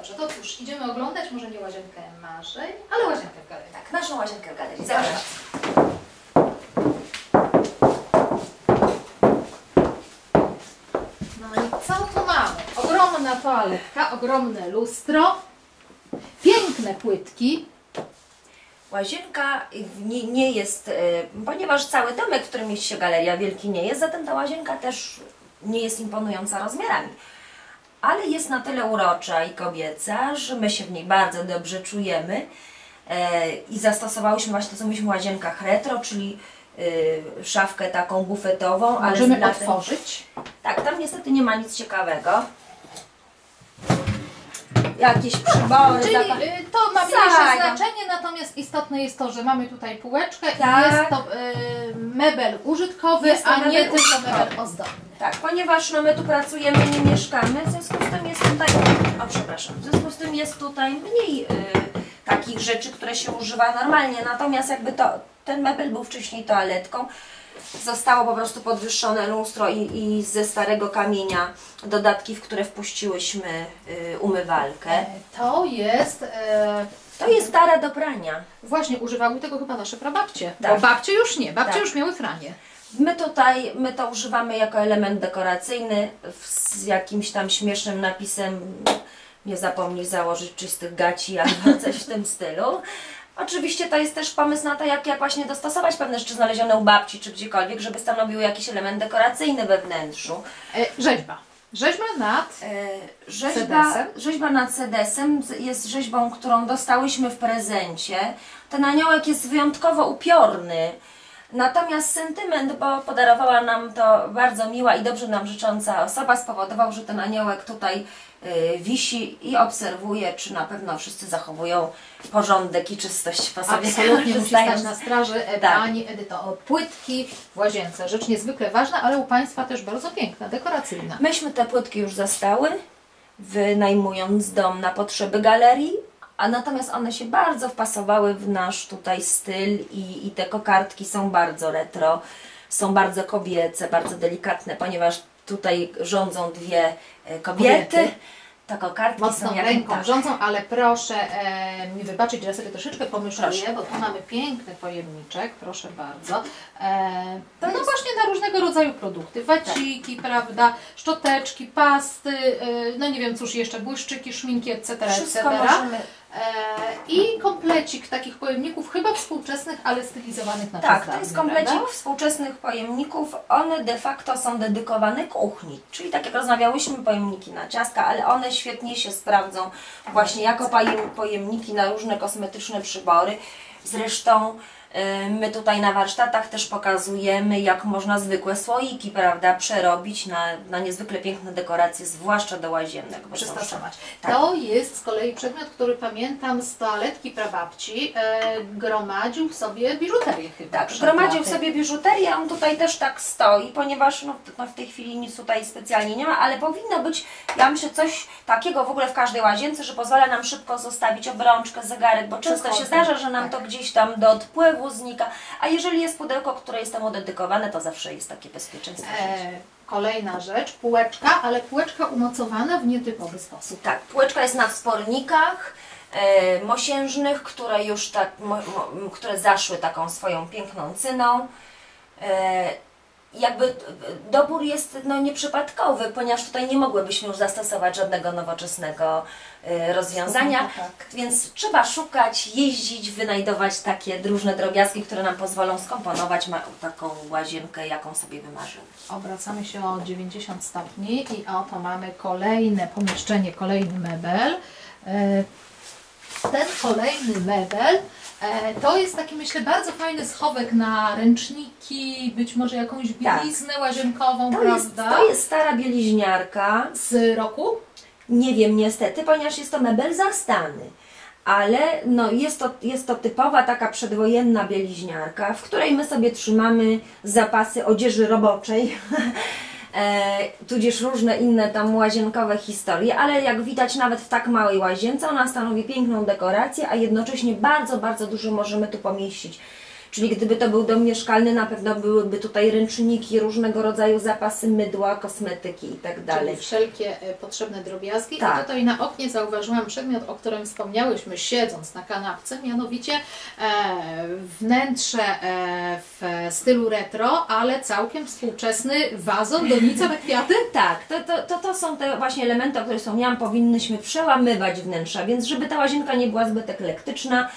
dobrze, to cóż, idziemy oglądać może nie łazienkę marzeń, ale łazienkę w galerii. Tak, naszą łazienkę w galerii. Zapraszam. No i co tu mamy? Ogromna toaletka, ogromne lustro, piękne płytki. Łazienka nie, nie jest, e, ponieważ cały domek, w którym mieści się galeria, wielki nie jest, zatem ta łazienka też nie jest imponująca rozmiarami. Ale jest na tyle urocza i kobieca, że my się w niej bardzo dobrze czujemy e, i zastosowałyśmy właśnie to, co mówiliśmy o łazienkach retro, czyli e, szafkę taką bufetową, ale Możemy blatem- otworzyć. Tak, tam niestety nie ma nic ciekawego. Jakieś przybory, Czyli zapa- y, to ma mniejsze Tak. znaczenie, natomiast istotne jest to, że mamy tutaj półeczkę Tak. i jest to y, mebel użytkowy, Jest a nie tylko mebel ozdobny. Tak, ponieważ no, my tu pracujemy, nie mieszkamy, w związku z tym jest tutaj, o przepraszam, w związku z tym jest tutaj mniej y, takich rzeczy, które się używa normalnie, natomiast jakby to, ten mebel był wcześniej toaletką, zostało po prostu podwyższone lustro i, i ze starego kamienia dodatki, w które wpuściłyśmy y, umywalkę. E, To jest, e, To jest tara do prania. właśnie używały tego chyba nasze prababcie, Tak. bo babcie już nie, babcie Tak. już miały franie. My tutaj, my to używamy jako element dekoracyjny z jakimś tam śmiesznym napisem nie zapomnij założyć czystych gaci albo coś w tym stylu. Oczywiście to jest też pomysł na to, jak, jak właśnie dostosować pewne rzeczy znalezione u babci czy gdziekolwiek, żeby stanowiły jakiś element dekoracyjny we wnętrzu. E, Rzeźba. Rzeźba nad E, Rzeźba, Sedesem? rzeźba nad sedesem jest rzeźbą, którą dostałyśmy w prezencie. Ten aniołek jest wyjątkowo upiorny. Natomiast sentyment, bo podarowała nam to bardzo miła i dobrze nam życząca osoba, spowodował, że ten aniołek tutaj wisi i obserwuje, czy na pewno wszyscy zachowują porządek i czystość po sobie. Absolutnie musi stać na straży e, Tak. Pani Edyto. Płytki w łazience, rzecz niezwykle ważna, ale u Państwa też bardzo piękna, dekoracyjna. Myśmy te płytki już zastały, wynajmując dom na potrzeby galerii, a natomiast one się bardzo wpasowały w nasz tutaj styl i, i te kokardki są bardzo retro, są bardzo kobiece, bardzo delikatne, ponieważ tutaj rządzą dwie e, kobiety. Kobiety. To kokardki Mocną są jak ręką tak. rządzą, ale proszę e, mi wybaczyć, że ja sobie troszeczkę pomyszuję, Proszę. bo tu mamy piękny pojemniczek, proszę bardzo. E, no jest- właśnie na różnego rodzaju produkty, waciki, prawda, szczoteczki, pasty, e, no nie wiem cóż jeszcze, błyszczyki, szminki, etc., Wszystko etc. możemy, E, I komplecik takich pojemników, chyba współczesnych, ale stylizowanych na Tak, to jest komplecik prawda? współczesnych pojemników. One de facto są dedykowane kuchni. Czyli tak jak rozmawiałyśmy, pojemniki na ciastka, ale one świetnie się sprawdzą właśnie jako pojem, pojemniki na różne kosmetyczne przybory. Zresztą my tutaj na warsztatach też pokazujemy, jak można zwykłe słoiki, prawda, przerobić na, na niezwykle piękne dekoracje, zwłaszcza do łazienek. przystosować. Tak. To jest z kolei przedmiot, który pamiętam z toaletki prababci, e, gromadził w sobie biżuterię chyba. Tak, przed zgromadził w sobie biżuterię, on tutaj też tak stoi, ponieważ no, no, w tej chwili nic tutaj specjalnie nie ma, ale powinno być, ja myślę, coś takiego w ogóle w każdej łazience, że pozwala nam szybko zostawić obrączkę, zegarek, bo często się zdarza, że nam tak. to gdzieś tam do odpływu znika, a jeżeli jest pudełko, które jest temu dedykowane, to zawsze jest takie bezpieczeństwo. E, kolejna rzecz, półeczka, ale półeczka umocowana w nietypowy sposób. Tak, półeczka jest na wspornikach e, mosiężnych, które już tak, mo, mo, które zaszły taką swoją piękną cyną. E, jakby e, dobór jest no, nieprzypadkowy, ponieważ tutaj nie mogłybyśmy już zastosować żadnego nowoczesnego e, rozwiązania, Tak. więc trzeba szukać, jeździć, wynajdować takie różne drobiazgi, które nam pozwolą skomponować taką łazienkę, jaką sobie wymarzymy. Obracamy się o 90 stopni i oto mamy kolejne pomieszczenie, kolejny mebel. E, Ten kolejny mebel to jest taki myślę bardzo fajny schowek na ręczniki, być może jakąś Tak. bieliznę łazienkową, To jest, prawda? to jest stara bieliźniarka, Z roku? Nie wiem niestety, ponieważ jest to mebel zastany. Ale no, jest, to, jest to typowa taka przedwojenna bieliźniarka, w której my sobie trzymamy zapasy odzieży roboczej, e, tudzież różne inne tam łazienkowe historie, ale jak widać nawet w tak małej łazience ona stanowi piękną dekorację, a jednocześnie bardzo, bardzo dużo możemy tu pomieścić Czyli gdyby to był dom mieszkalny, na pewno byłyby tutaj ręczniki, różnego rodzaju zapasy mydła, kosmetyki i tak. Czyli wszelkie e, potrzebne drobiazgi. Tak. I tutaj na oknie zauważyłam przedmiot, o którym wspomniałyśmy siedząc na kanapce, mianowicie e, wnętrze e, w stylu retro, ale całkiem współczesny wazon, donica na kwiaty. Tak, to, to, to, to są te właśnie elementy, o których wspomniałam, powinnyśmy przełamywać wnętrza, więc żeby ta łazienka nie była zbyt eklektyczna,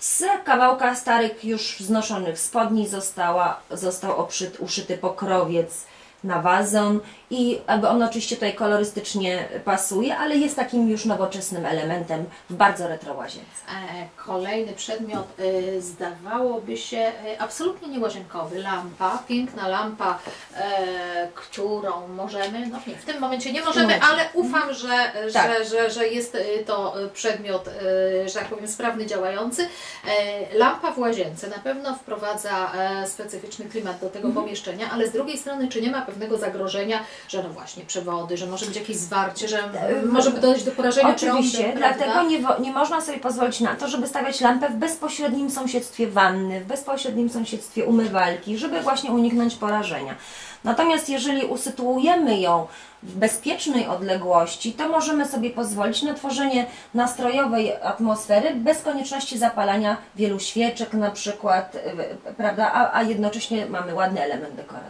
z kawałka starych już znoszonych spodni została, został opszyt, uszyty pokrowiec na wazon i on oczywiście tutaj kolorystycznie pasuje, ale jest takim już nowoczesnym elementem w bardzo retro łazience. E, Kolejny przedmiot e, zdawałoby się e, absolutnie nie łazienkowy. Lampa, piękna lampa, którą możemy, no nie, w tym momencie nie możemy, ale ufam, że, Tak. że, że, że jest to przedmiot, że tak powiem, sprawny, działający. Lampa w łazience na pewno wprowadza specyficzny klimat do tego Mhm. pomieszczenia, ale z drugiej strony, czy nie ma pewnego zagrożenia, że no właśnie przewody, że może być jakieś zwarcie, że może by dojść do porażenia E, Oczywiście, dlatego nie, nie można sobie pozwolić na to, żeby stawiać lampę w bezpośrednim sąsiedztwie wanny, w bezpośrednim sąsiedztwie umywalki, żeby właśnie uniknąć porażenia. Natomiast jeżeli usytuujemy ją w bezpiecznej odległości, to możemy sobie pozwolić na tworzenie nastrojowej atmosfery bez konieczności zapalania wielu świeczek na przykład, y, prawda, a, a jednocześnie mamy ładny element dekoracyjny.